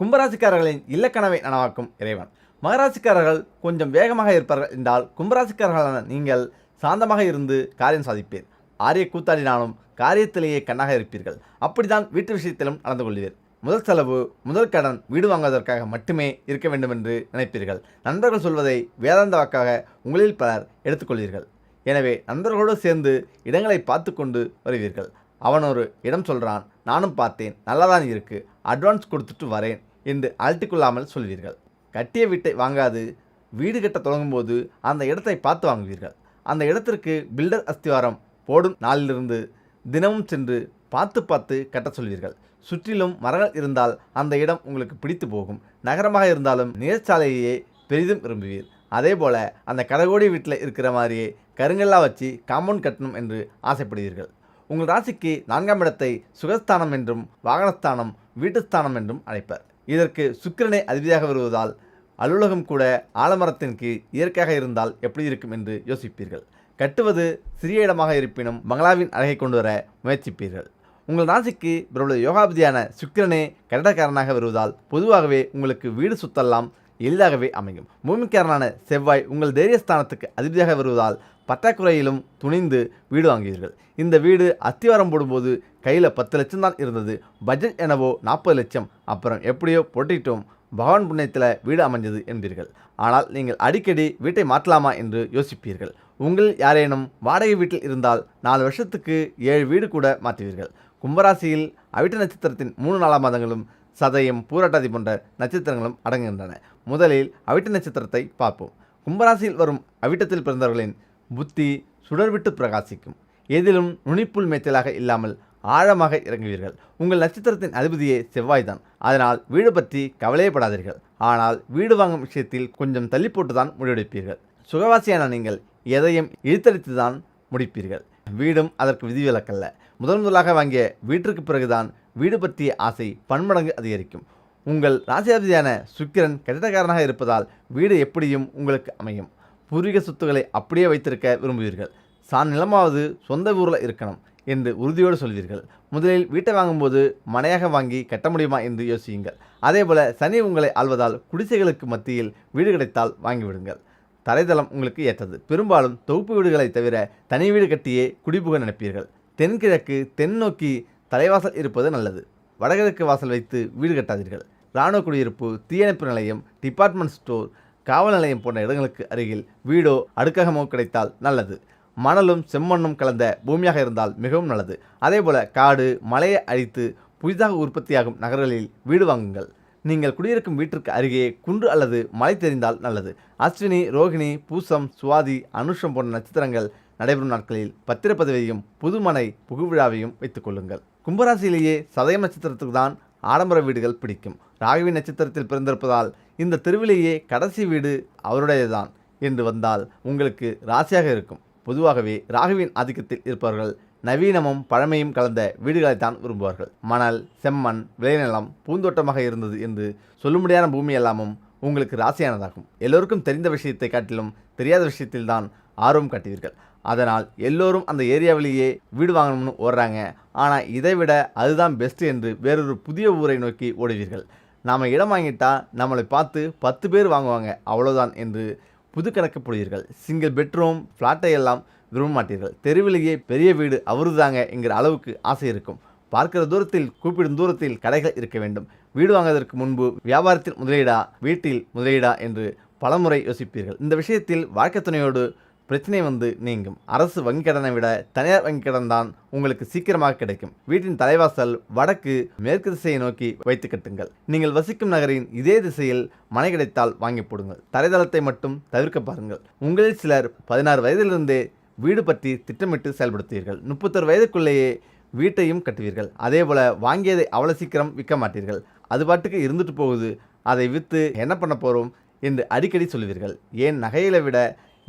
கும்பராசிக்காரர்களின் இல்லக்கனவை நனவாக்கும் இறைவன். மகராசிக்காரர்கள் கொஞ்சம் வேகமாக இருப்பார்கள் என்றால் கும்பராசிக்காரர்களான நீங்கள் சாந்தமாக இருந்து காரியம் சாதிப்பீர். ஆரிய கூத்தாடினாலும் காரியத்திலேயே கண்ணாக இருப்பீர்கள். அப்படித்தான் வீட்டு விஷயத்திலும் நடந்து கொள்வீர். முதல் செலவு முதல் கடன் வீடு வாங்குவதற்காக மட்டுமே இருக்க வேண்டும் என்று நினைப்பீர்கள். நண்பர்கள் சொல்வதை வேதாந்த வாக்காக உங்களில் பலர் எடுத்துக்கொள்வீர்கள். எனவே நண்பர்களோடு சேர்ந்து இடங்களை பார்த்து கொண்டு வருவீர்கள். அவன் ஒரு இடம் சொல்கிறான் நானும் பார்த்தேன் நல்லாதான் இருக்கு அட்வான்ஸ் கொடுத்துட்டு வரேன் என்று அழட்டிக்கொள்ளாமல் சொல்வீர்கள். கட்டிய வீட்டை வாங்காது வீடு கட்ட தொடங்கும்போது அந்த இடத்தை பார்த்து வாங்குவீர்கள். அந்த இடத்திற்கு பில்டர் அஸ்திவாரம் போடும் நாளிலிருந்து தினமும் சென்று பார்த்து பார்த்து கட்ட சொல்வீர்கள். சுற்றிலும் மரங்கள் இருந்தால் அந்த இடம் உங்களுக்கு பிடித்து போகும். நகரமாக இருந்தாலும் நீர்ச்சாலையே பெரிதும் விரும்புவீர். அதே போல் அந்த கடகோடி வீட்டில் இருக்கிற மாதிரியே கருங்கல்லா வச்சு காம்பவுண்ட் கட்டணும் என்று ஆசைப்படுவீர்கள். உங்கள் ராசிக்கு நான்காம் இடத்தை சுகஸ்தானம் என்றும் வாகனஸ்தானம் வீட்டுஸ்தானம் என்றும் அழைப்பர். இதற்கு சுக்கிரனை அதிபதியாக வருவதால் அலுவலகம் கூட ஆலமரத்தின் கீழ் இயற்கையாக இருந்தால் எப்படி இருக்கும் என்று யோசிப்பீர்கள். கட்டுவது சிறிய இடமாக இருப்பினும் பங்களாவின் அழகை கொண்டு வர முயற்சிப்பீர்கள். உங்கள் ராசிக்கு பிரபல யோகாபதியான சுக்கிரனே கட்டடக்காரனாக வருவதால் பொதுவாகவே உங்களுக்கு வீடு சுத்தெல்லாம் எளிதாகவே அமையும். பூமிக்காரனான செவ்வாய் உங்கள் தைரியஸ்தானத்துக்கு அதிபதியாக வருவதால் பற்றாக்குறையிலும் துணிந்து வீடு வாங்குவீர்கள். இந்த வீடு அத்திவாரம் போடும்போது கையில் பத்து லட்சம் தான் இருந்தது. பட்ஜெட் எனவோ நாற்பது லட்சம். அப்புறம் எப்படியோ போட்டிட்டோம். பகவான் புண்ணியத்தில் வீடு அமைஞ்சது என்பீர்கள். ஆனால் நீங்கள் அடிக்கடி வீட்டை மாற்றலாமா என்று யோசிப்பீர்கள். உங்கள் யாரேனும் வாடகை வீட்டில் இருந்தால் நாலு வருஷத்துக்கு ஏழு வீடு கூட மாற்றுவீர்கள். கும்பராசியில் அவிட்ட நட்சத்திரத்தின் மூணு நாலாம் மாதங்களும் சதயம் பூரட்டாதி போன்ற நட்சத்திரங்களும் அடங்குகின்றன. முதலில் அவிட்ட நட்சத்திரத்தை பார்ப்போம். கும்பராசியில் வரும் அவிட்டத்தில் பிறந்தவர்களின் புத்தி சுடர்விட்டு பிரகாசிக்கும். எதிலும் நுனிப்புல் மேய்ச்சலாக இல்லாமல் ஆழமாக இறங்குவீர்கள். உங்கள் நட்சத்திரத்தின் அதிபதியே செவ்வாய்தான். அதனால் வீடு பற்றி கவலையப்படாதீர்கள். ஆனால் வீடு வாங்கும் விஷயத்தில் கொஞ்சம் தள்ளி போட்டுதான் முடிவெடுப்பீர்கள். சுகவாசியான நீங்கள் எதையும் இழுத்தடித்து தான் முடிப்பீர்கள். வீடும் அதற்கு விதிவிலக்கல்ல. முதன் முதலாக வாங்கிய வீட்டிற்கு பிறகுதான் வீடு பற்றிய ஆசை பன்மடங்கு அதிகரிக்கும். உங்கள் ராசியாதியான சுக்கிரன் கட்டிடக்காரனாக இருப்பதால் வீடு எப்படியும் உங்களுக்கு அமையும். பூர்வீக சொத்துக்களை அப்படியே வைத்திருக்க விரும்புவீர்கள். சான் நிலமாவது சொந்த ஊரில் இருக்கணும் என்று உறுதியோடு சொல்வீர்கள். முதலில் வீட்டை வாங்கும்போது மனையாக வாங்கி கட்ட முடியுமா என்று யோசியுங்கள். அதேபோல சனி உங்களை ஆள்வதால் குடிசைகளுக்கு மத்தியில் வீடு கிடைத்தால் வாங்கிவிடுங்கள் தரைதளம் உங்களுக்கு ஏற்றது. பெரும்பாலும் தொகுப்பு வீடுகளை தவிர தனி வீடு கட்டியே குடிபுக நினைப்பீர்கள். தென்கிழக்கு தென் நோக்கி தலைவாசல் இருப்பது நல்லது. வடகிழக்கு வாசல் வைத்து வீடு கட்டாதீர்கள். இராணுவ குடியிருப்பு தீயணைப்பு நிலையம் டிபார்ட்மெண்ட் ஸ்டோர் காவல் நிலையம் போன்ற இடங்களுக்கு அருகில் வீடோ அடுக்ககமோ கிடைத்தால் நல்லது. மணலும் செம்மண்ணும் கலந்த பூமியாக இருந்தால் மிகவும் நல்லது. அதேபோல காடு மலையை அழித்து புதிதாக உற்பத்தியாகும் நகர்களில் வீடு வாங்குங்கள். நீங்கள் குடியிருக்கும் வீட்டிற்கு அருகே குன்று அல்லது மலை தெரிந்தால் நல்லது. அஸ்வினி ரோகிணி பூசம் சுவாதி அனுஷம் போன்ற நட்சத்திரங்கள் நடைபெறும் நாட்களில் பத்திரப்பதவியையும் புதுமனை புகுவிழாவையும் வைத்துக் கொள்ளுங்கள். கும்பராசியிலேயே சதய நட்சத்திரத்துக்கு தான் ஆடம்பர வீடுகள் பிடிக்கும். ராகவி நட்சத்திரத்தில் பிறந்திருப்பதால் இந்த தெருவிலேயே கடைசி வீடு அவருடையதான் என்று வந்தால் உங்களுக்கு ராசியாக இருக்கும். பொதுவாகவே ராகுவின் ஆதிக்கத்தில் இருப்பவர்கள் நவீனமும் பழமையும் கலந்த வீடுகளைத்தான் விரும்புவார்கள். மணல் செம்மண் விளைநிலம் பூந்தோட்டமாக இருந்தது என்று சொல்லும்படியான பூமி எல்லாமும் உங்களுக்கு ராசியானதாகும். எல்லோருக்கும் தெரிந்த விஷயத்தை காட்டிலும் தெரியாத விஷயத்தில்தான் ஆர்வம் காட்டுவீர்கள். அதனால் எல்லோரும் அந்த ஏரியாவிலேயே வீடு வாங்கணும்னு ஓடுறாங்க. ஆனால் இதை விட அதுதான் பெஸ்ட் என்று வேறொரு புதிய ஊரை நோக்கி ஓடுவீர்கள். நாம் இடம் வாங்கிட்டால் நம்மளை பார்த்து பத்து பேர் வாங்குவாங்க. அவ்வளோதான் என்று புது கணக்கு போடுவீர்கள் சிங்கிள் பெட்ரூம் ஃப்ளாட்டை எல்லாம் விரும்ப மாட்டீர்கள் தெருவிலேயே பெரிய வீடு அவருதாங்க என்கிற அளவுக்கு ஆசை இருக்கும். பார்க்கிற தூரத்தில் கூப்பிடும் தூரத்தில் கடைகள் இருக்க வேண்டும். வீடு வாங்குவதற்கு முன்பு வியாபாரத்தில் முதலீடா வீட்டில் முதலீடா என்று பலமுறை யோசிப்பீர்கள். இந்த விஷயத்தில் வாழ்க்கை துணையோடு பிரச்சனை வந்து நீங்கும். அரசு வங்கி கடனை விட தனியார் வங்கி கடன் தான் உங்களுக்கு சீக்கிரமாக கிடைக்கும். வீட்டின் தலைவாசல் வடக்கு மேற்கு திசையை நோக்கி வைத்து கட்டுங்கள். நீங்கள் வசிக்கும் நகரின் இதே திசையில் மனை கிடைத்தால் வாங்கி போடுங்கள். தரைதளத்தை மட்டும் தவிர்க்க பாருங்கள். உங்களில் சிலர் பதினாறு வயதிலிருந்தே வீடு பற்றி திட்டமிட்டு செயல்படுத்துவீர்கள். முப்பத்தொரு வயதுக்குள்ளேயே வீட்டையும் கட்டுவீர்கள். அதேபோல வாங்கியதை அவ்வளோ சீக்கிரம் விற்க மாட்டீர்கள். அது பாட்டுக்கு இருந்துட்டு போகுது. அதை விற்று என்ன பண்ண போகிறோம் என்று அடிக்கடி சொல்லுவீர்கள். ஏன் நகையில விட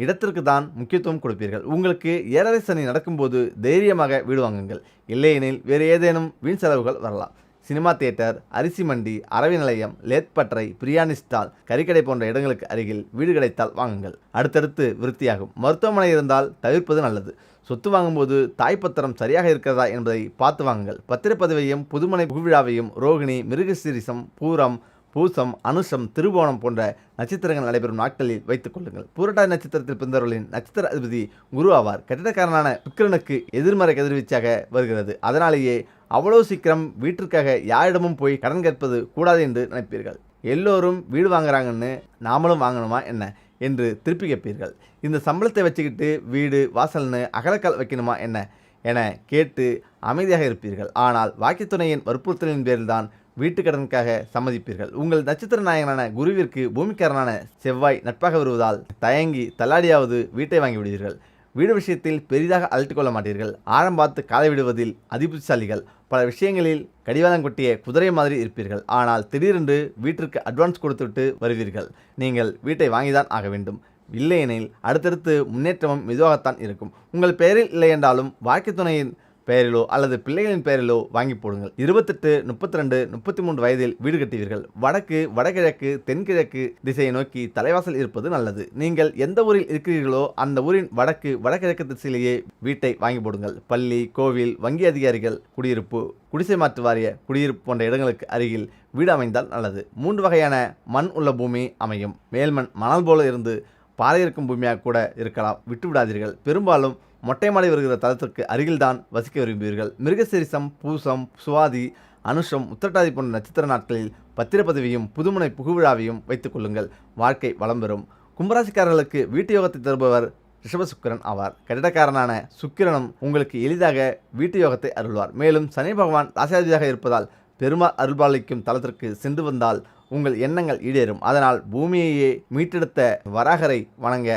இடத்திற்கு தான் முக்கியத்துவம் கொடுப்பீர்கள். உங்களுக்கு ஏழரை சனி நடக்கும்போது தைரியமாக வீடு வாங்குங்கள். இல்லையெனில் வேறு ஏதேனும் வீண் செலவுகள் வரலாம். சினிமா தியேட்டர் அரிசி மண்டி அரவி நிலையம் லேத்பட்டறை பிரியாணி ஸ்டால் கறிக்கடை போன்ற இடங்களுக்கு அருகில் வீடு கிடைத்தால் வாங்குங்கள். அடுத்தடுத்து விருத்தியாகும். மருத்துவமனை இருந்தால் தவிர்ப்பது நல்லது. சொத்து வாங்கும்போது தாய்ப்பத்திரம் சரியாக இருக்கிறதா என்பதை பார்த்து வாங்குங்கள். பத்திரப்பதிவையும் புதுமனை புகுவிழாவையும் ரோகிணி மிருகசீரிசம் பூரம் பூசம் அனுஷம் திருவோணம் போன்ற நட்சத்திரங்கள் நடைபெறும் நாட்களில் வைத்துக் கொள்ளுங்கள். பூரட்டாதி நட்சத்திரத்தில் பிறந்தவர்களின் நட்சத்திர அதிபதி குரு ஆவார். கட்டிடக்காரனான விக்ரனுக்கு எதிர்மறை கதிர்வீச்சாக வருகிறது. அதனாலேயே அவ்வளோ சீக்கிரம் வீட்டிற்காக யாரிடமும் போய் கடன் கேட்பது கூடாது என்று நினைப்பீர்கள். எல்லோரும் வீடு வாங்குறாங்கன்னு நாமளும் வாங்கணுமா என்ன என்று திருப்பி கேட்பீர்கள். இந்த சம்பளத்தை வச்சுக்கிட்டு வீடு வாசல்னு அகலக்கால் வைக்கணுமா என்ன என கேட்டு அமைதியாக இருப்பீர்கள். ஆனால் வாக்கியத்துணையின் வற்புறுத்தலின் பேரில்தான் வீட்டுக்கடனுக்காக சம்மதிப்பீர்கள். உங்கள் நட்சத்திர நாயகனான குருவிற்கு பூமிக்காரனான செவ்வாய் நட்பாக வருவதால் தயங்கி தள்ளாடியாவது வீட்டை வாங்கி விடுவீர்கள். வீடு விஷயத்தில் பெரிதாக அலட்டிக் கொள்ள மாட்டீர்கள். ஆழம் பார்த்து காலை விடுவதில் அதிபுத்திசாலிகள். பல விஷயங்களில் கடிவாளம் கொட்டிய குதிரை மாதிரி இருப்பீர்கள். ஆனால் திடீரென்று வீட்டிற்கு அட்வான்ஸ் கொடுத்துவிட்டு வருவீர்கள். நீங்கள் வீட்டை வாங்கிதான் ஆக வேண்டும். இல்லையெனில் அடுத்தடுத்து முன்னேற்றமும் மெதுவாகத்தான் இருக்கும். உங்கள் பெயரில் இல்லை என்றாலும் வாழ்க்கை துணையின் பெயரிலோ அல்லது பிள்ளைகளின் பெயரிலோ வாங்கி போடுங்கள். இருபத்தெட்டு முப்பத்தி ரெண்டு முப்பத்தி மூன்று வயதில் வீடு கட்டுவீர்கள். வடக்கு வடகிழக்கு தென்கிழக்கு திசையை நோக்கி தலைவாசல் இருப்பது நல்லது. நீங்கள் எந்த ஊரில் இருக்கிறீர்களோ அந்த ஊரின் வடக்கு வடகிழக்கு திசையிலேயே வீட்டை வாங்கி போடுங்கள். பள்ளி கோவில் வங்கி அதிகாரிகள் குடியிருப்பு குடிசை மாற்று வாரிய குடியிருப்பு போன்ற இடங்களுக்கு அருகில் வீடு அமைந்தால் நல்லது. மூன்று வகையான மண் உள்ள பூமி அமையும். மேல்மண் மணல் போல இருந்து பாறை இருக்கும் பூமியாக கூட இருக்கலாம். விட்டு விடாதீர்கள் பெரும்பாலும் மொட்டை வருகிற தளத்திற்கு அருகில்தான் வசிக்க விரும்புவீர்கள். மிருகசீரிசம் பூசம் சுவாதி அனுஷம் உத்திரட்டாதி போன்ற நட்சத்திர நாட்களில் பத்திரப்பதவியும் புதுமுனை புகுவிழாவையும் வைத்துக் கொள்ளுங்கள். வாழ்க்கை வளம் பெறும். கும்பராசிக்காரர்களுக்கு வீட்டு யோகத்தை தருபவர் ரிஷபசுக்கிரன் ஆவார். கட்டிடக்காரனான சுக்கிரனும் உங்களுக்கு எளிதாக வீட்டு யோகத்தை அருள்வார். மேலும் சனி பகவான் ராசாதியாக இருப்பதால் பெருமாள் அருள்பாலிக்கும் தளத்திற்கு சென்று வந்தால் உங்கள் எண்ணங்கள் ஈடேறும். அதனால் பூமியையே மீட்டெடுத்த வராகரை வணங்க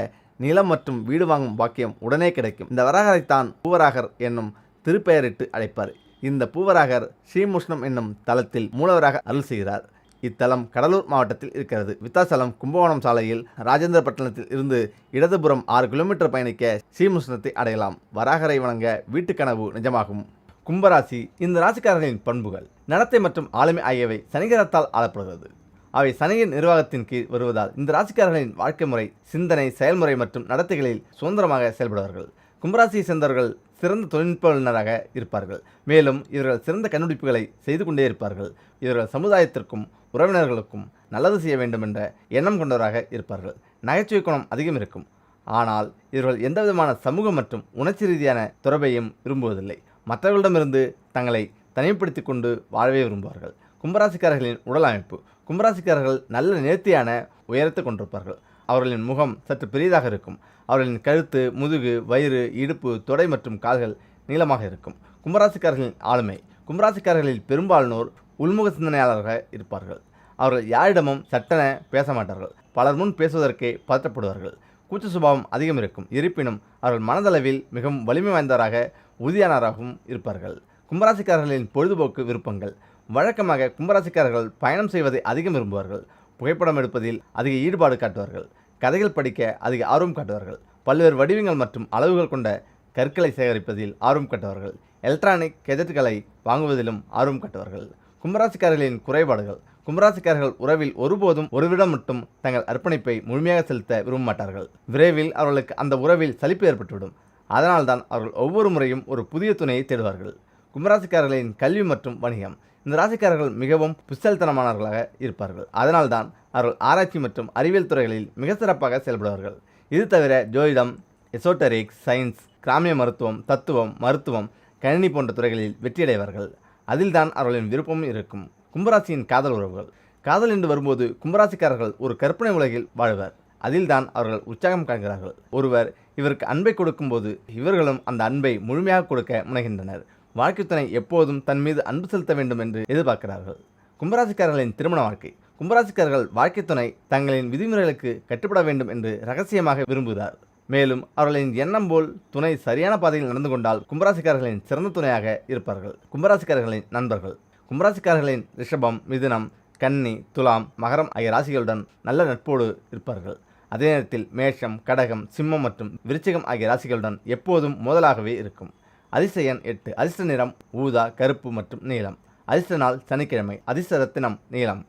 நிலம் மற்றும் வீடு வாங்கும் பாக்கியம் உடனே கிடைக்கும். இந்த வராகரைத்தான் பூவராகர் என்னும் திருப்பெயரிட்டு அழைப்பார். இந்த பூவராகர் ஸ்ரீமுஷ்ணம் என்னும் தலத்தில் மூலவராக அருள் செய்கிறார். இத்தலம் கடலூர் மாவட்டத்தில் இருக்கிறது. வித்தாசலம் கும்பகோணம் சாலையில் ராஜேந்திரப்பட்டினத்தில் இருந்து இடதுபுறம் ஆறு கிலோமீட்டர் பயணிக்க ஸ்ரீமுஷ்ணத்தை அடையலாம். வராகரை வணங்க வீட்டு கனவு நிஜமாகும். கும்பராசி இந்த ராசிக்காரர்களின் பண்புகள் நடத்தை மற்றும் ஆளுமை ஆகியவை சனிகரத்தால் ஆளப்படுகிறது. அவை சனியின் நிர்வாகத்தின் கீழ் வருவதால் இந்த ராசிக்காரர்களின் வாழ்க்கை முறை சிந்தனை செயல்முறை மற்றும் நடத்தைகளில் சுதந்திரமாக செயல்படுவார்கள். கும்பராசியை சேர்ந்தவர்கள் சிறந்த தொழில்நுட்ப வல்லுநராக இருப்பார்கள். மேலும் இவர்கள் சிறந்த கண்டுபிடிப்புகளை செய்து கொண்டே இருப்பார்கள். இவர்கள் சமுதாயத்திற்கும் உறவினர்களுக்கும் நல்லது செய்ய வேண்டும் என்ற எண்ணம் கொண்டவராக இருப்பார்கள். நகைச்சுவை குணம் அதிகம் இருக்கும். ஆனால் இவர்கள் எந்தவிதமான சமூக மற்றும் உணர்ச்சி ரீதியான தொடர்பையும் விரும்புவதில்லை. மற்றவர்களிடமிருந்து தங்களை தனிமைப்படுத்தி கொண்டு வாழவே விரும்புவார்கள். கும்பராசிக்காரர்களின் உடல் அமைப்பு கும்பராசிக்காரர்கள் நல்ல நேர்த்தியான உயரத்தை கொண்டிருப்பார்கள். அவர்களின் முகம் சற்று பெரியதாக இருக்கும். அவர்களின் கழுத்து முதுகு வயிறு இடுப்பு தொடை மற்றும் கால்கள் நீளமாக இருக்கும். கும்பராசிக்காரர்களின் ஆளுமை. கும்பராசிக்காரர்களில் பெரும்பாலானோர் உள்முக சிந்தனையாளராக இருப்பார்கள். அவர்கள் யாரிடமும் சட்டென பேச மாட்டார்கள். பலர் முன் பேசுவதற்கே பதற்றப்படுவார்கள். கூச்ச சுபாவம் அதிகம் இருக்கும். இருப்பினும் அவர்கள் மனதளவில் மிகவும் வலிமை வாய்ந்தவராக உறுதியானவராகவும் இருப்பார்கள். கும்பராசிக்காரர்களின் பொழுதுபோக்கு விருப்பங்கள். வழக்கமாக கும்பராசிக்காரர்கள் பயணம் செய்வதை அதிகம் விரும்புவார்கள். புகைப்படம் எடுப்பதில் அதிக ஈடுபாடு காட்டுவார்கள். கதைகள் படிக்க அதிக ஆர்வம் காட்டுவார்கள். பல்வேறு வடிவங்கள் மற்றும் அளவுகள் கொண்ட கற்களை சேகரிப்பதில் ஆர்வம் காட்டுவார்கள். எலக்ட்ரானிக் கெஜெட்டுகளை வாங்குவதிலும் ஆர்வம் காட்டுவார்கள். கும்பராசிக்காரர்களின் குறைபாடுகள். கும்பராசிக்காரர்கள் உறவில் ஒருபோதும் ஒருவிடம் மட்டும் தங்கள் அர்ப்பணிப்பை முழுமையாக செலுத்த விரும்ப மாட்டார்கள். விரைவில் அவர்களுக்கு அந்த உறவில் சலிப்பு ஏற்பட்டுவிடும். அதனால்தான் அவர்கள் ஒவ்வொரு முறையும் ஒரு புதிய துணையை தேடுவார்கள். கும்பராசிக்காரர்களின் கல்வி மற்றும் வணிகம். இந்த ராசிக்காரர்கள் மிகவும் புத்தல்தனமானவர்களாக இருப்பார்கள். அதனால்தான் அவர்கள் ஆராய்ச்சி மற்றும் அறிவியல் துறைகளில் மிக சிறப்பாக செயல்படுவார்கள். இது தவிர ஜோதிடம் எசோட்டரிக் சயின்ஸ் கிராமிய மருத்துவம் தத்துவம் மருத்துவம் கணினி போன்ற துறைகளில் வெற்றியடைவார்கள். அதில்தான் அவர்களின் விருப்பமும் இருக்கும். கும்பராசியின் காதல் உறவுகள். காதல் என்று வரும்போது கும்பராசிக்காரர்கள் ஒரு கற்பனை உலகில் வாழ்வர். அதில்தான் அவர்கள் உற்சாகம் காண்கிறார்கள். ஒருவர் இவருக்கு அன்பை கொடுக்கும்போது இவர்களும் அந்த அன்பை முழுமையாக கொடுக்க முனைகின்றனர். வாழ்க்கைத்துணை எப்போதும் தன் மீது அன்பு செலுத்த வேண்டும் என்று எதிர்பார்க்கிறார்கள். கும்பராசிக்காரர்களின் திருமண வாழ்க்கை. கும்பராசிக்காரர்கள் வாழ்க்கை துணை தங்களின் விதிமுறைகளுக்கு கட்டுப்பட வேண்டும் என்று ரகசியமாக விரும்புகிறார். மேலும் அவர்களின் எண்ணம் போல் துணை சரியான பாதையில் நடந்து கொண்டால் கும்பராசிக்காரர்களின் சிறந்த துணையாக இருப்பார்கள். கும்பராசிக்காரர்களின் நண்பர்கள். கும்பராசிக்காரர்களின் ரிஷபம் மிதுனம் கன்னி துலாம் மகரம் ஆகிய ராசிகளுடன் நல்ல நட்போடு இருப்பார்கள். அதே நேரத்தில் மேஷம் கடகம் சிம்மம் மற்றும் விருச்சிகம் ஆகிய ராசிகளுடன் எப்போதும் மோதலாகவே இருக்கும். அதிசயன் எட்டு. அதிர்ஷ்ட நிறம் ஊதா கருப்பு மற்றும் நீலம். அதிர்ஷ்ட நாள் சனிக்கிழமை. அதிர்ஷ்ட ரத்தினம் நீளம்